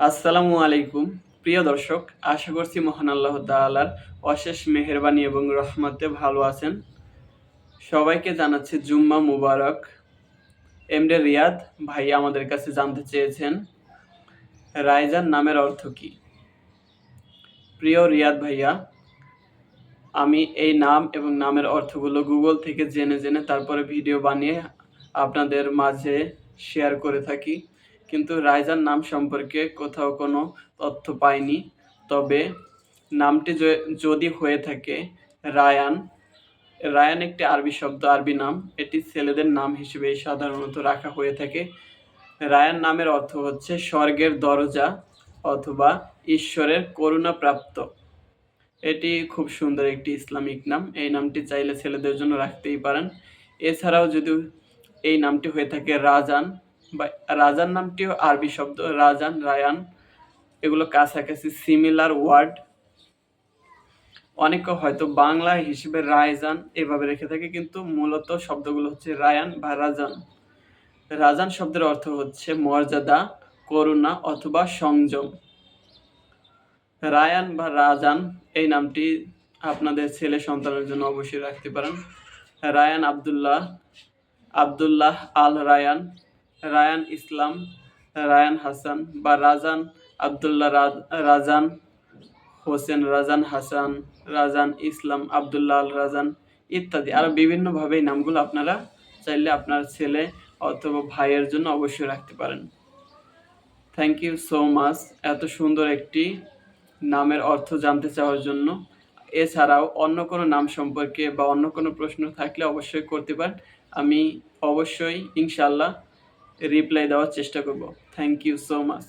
আসসালামু আলাইকুম। প্রিয় দর্শক, আশা করছি মহান আল্লাহ তাআলার অশেষ মেহেরবানি এবং রহমতে ভালো আছেন। সবাইকে জানাচ্ছি জুম্মা মুবারক। এমডে রিয়াদ ভাই আমাদের কাছে জানতে চেয়েছেন রাইজান নামের অর্থ কি? প্রিয় রিয়াদ ভাইয়া, আমি এই নাম এবং নামের অর্থগুলো গুগল থেকে জেনে জেনে তারপরে ভিডিও বানিয়ে আপনাদের মাঝে শেয়ার করে থাকি। কিন্তু রাইজান নাম সম্পর্কে কোথাও কোনো তথ্য পাইনি তবে নামটি যদি হয়ে থাকে, রায়ান রায়ান একটি আরবি শব্দ, আরবি নাম। এটি ছেলেদের নাম হিসেবে সাধারণত রাখা হয়ে থাকে। রায়ান নামের অর্থ হচ্ছে স্বর্গের দরজা অথবা ঈশ্বরের করুণা প্রাপ্ত এটি খুব সুন্দর একটি ইসলামিক নাম। এই নামটি চাইলে ছেলেদের জন্য রাখতেই পারেন। এছাড়াও যদি এই নামটি হয়ে থাকে রাজান বা রাজান নামটিও আরবি শব্দ, রাজান, রায়ান, এগুলো কাছাকাছি সিমিলার ওয়ার্ড অনেকে হয়তো বাংলা হিসেবে রায়জান এভাবে রেখে থাকে, কিন্তু মূলত শব্দগুলো হচ্ছে রায়ান বা রাজান। রাজান শব্দের অর্থ হচ্ছে মর্যাদা, করুণা অথবা সংযম। রায়ান বা রাজান, এই নামটি আপনাদের ছেলে সন্তানের জন্য অবশ্যই রাখতে পারেন। রায়ান আব্দুল্লাহ আব্দুল্লাহ আল রায়ান রায়ান ইসলাম, রায়ান হাসান বা রাজান আব্দুল্লাহ রাজ- রাজান হোসেন, রাজান হাসান, রাজান ইসলাম, আব্দুল্লাহ আল রাজান ইত্যাদি। আরও বিভিন্নভাবে এই নামগুলো আপনারা চাইলে আপনার ছেলে অথবা ভাইয়ের জন্য অবশ্যই রাখতে পারেন। থ্যাংক ইউ সো মাচ এত সুন্দর একটি নামের অর্থ জানতে চাওয়ার জন্য। এছাড়াও অন্য কোনো নাম সম্পর্কে বা অন্য কোনো প্রশ্ন থাকলে অবশ্যই করতে পারেন। আমি অবশ্যই ইনশাল্লাহ রিপ্লাই দেওয়ার চেষ্টা করব। Thank you so much